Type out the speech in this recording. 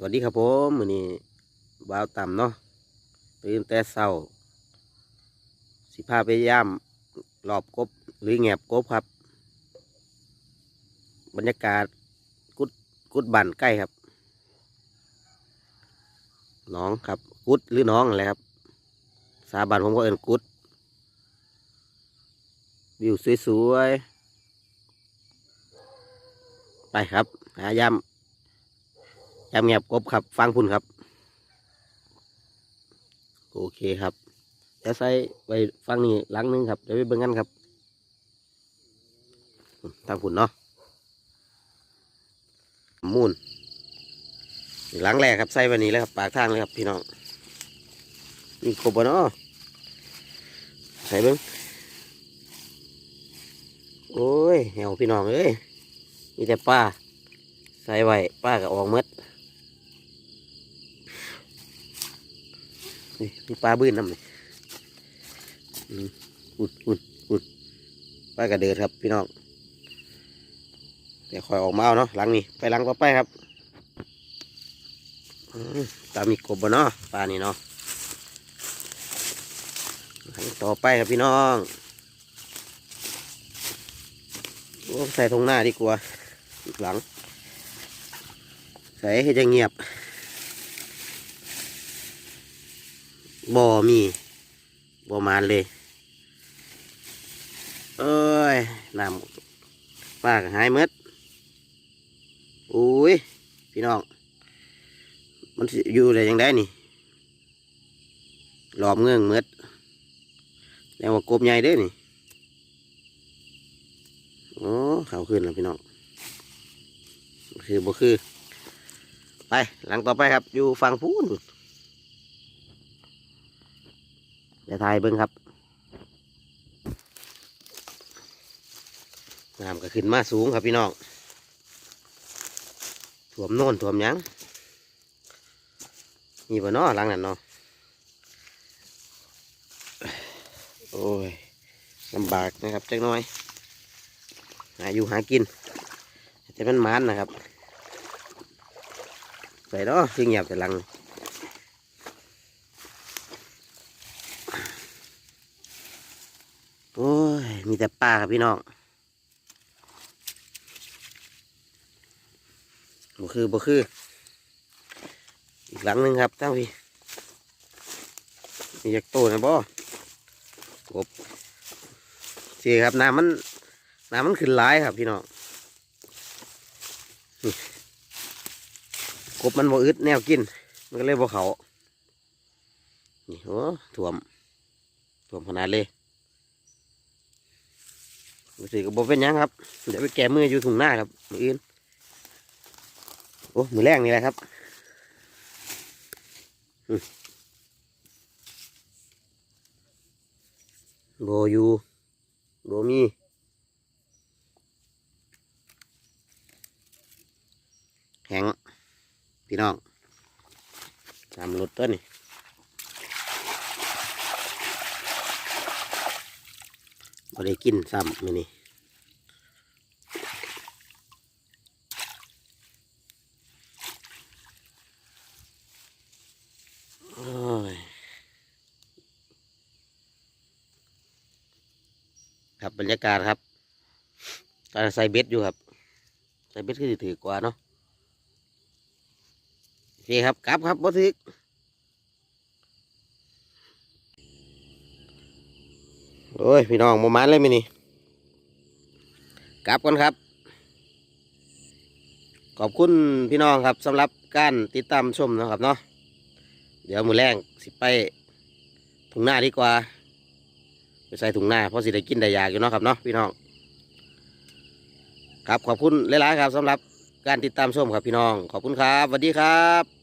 สวัสดีครับผมมือนี้บ่าวต่ำเนาะตื่นแต่เช้า สิพาไปย่ามรอบกบหรือแงบกบครับ บรรยากาศกุดกุดบันใกล้ครับน้องครับ กุดหรือน้องอะไรครับ สาบันผมก็เอินกุด วิวสวยๆ ไปครับ หาย่าม ยำเงียบกบครับ ฟังพุ่นครับ โอเคครับจะใส่ไว้ฟังนี่หลังหนึงครับเดี๋ยวไปเบิ่งกันครับทางพุ่นเนาะมูนหลังแรกครับใส่วันนี้แล้วครับ ปากทางเลยครับพี่น้องนี่ครบบ่เนาะใส่เบิ่งโอ้ยเหี่ยวพี่น้องเอ้ยมีแต่ป้า ใส่ไว้ป้าก็ออกหมด นี่มีปลาบื้นน้ำนี่อุดอุดอุดไปกระเดิดครับพี่น้องเดี๋ยวคอยออกมาเอาเนาะหลังนี้ไปหลังต่อไปครับอืมตามีกบบ่เนาะปลานี่เนาะหลังต่อไปครับพี่น้องโอ้ใส่ตรงหน้าดีกว่าหลัง ใส่ให้จะเงียบ บ่มีบ่มานเลย เอ้ยน้ำป้าก็หายหมดอุ้ยพี่น้อง มันอยู่ได้ยังไงนี่หลอมเงื่องหมดแล้วว่ากบใหญ่เด้นี่โอ้เขาขึ้นแล้วพี่น้องคือบ่คือ ไป หลังต่อไปครับ อยู่ฝั่งพูน เดี๋ยวถ่ายเบิ้งครับน้ำก็ขึ้นมาสูงครับพี่น้องถ่วมโน่นถ่วมยังมีบ่เนาะหลังนั้นเนาะโอ้ยลำบากนะครับจักน้อยหาอยู่หากินแต่มันมันนะครับใส่เนาะคือเงียบแต่หลัง โอ้ย มีแต่ปลาครับพี่น้องบ่คือบ่คือ อีกหลังหนึ่งครับทั้งพี่มีอยากโตนะบ่กบสีครับน้ำมันน้ำมันขึ้นหลายครับพี่น้องกบมันบ่อึดแนวกิน มันก็เลยบ่เขานี่โอ้ถ่วมถ่วมขนาดเลย สึกก็บ่เป็นยังครับ เดี๋ยวไปแก้มืออยู่ถุงหน้าครับ มืออื่น โอ้มือแรกนี่แหละครับโบอยู่โบมีแข็งพี่น้องตามรถตัวนี่ บ่ได้กินซ้ำมื้อนี้ครับบรรยากาศครับการใส่เบ็ดอยู่ครับ ใส่เบ็ดก็จะถือกว่าเนาะโอเคครับกลับครับบ่ถึก โอ้ย พี่น้องประมาณเลยมินี่กลับกันครับ ขอบคุณพี่น้องครับสำหรับการติดตามชมนะครับเนาะเดี๋ยวมือแรงสิไปถุงหน้าดีกว่า ไปใส่ถุงหน้าเพราะสิได้กินได้ยากอยู่เนาะครับเนาะพี่น้อง ครับขอบคุณหลายๆครับสำหรับการติดตามชมครับพี่น้อง ขอบคุณครับสวัสดีครับ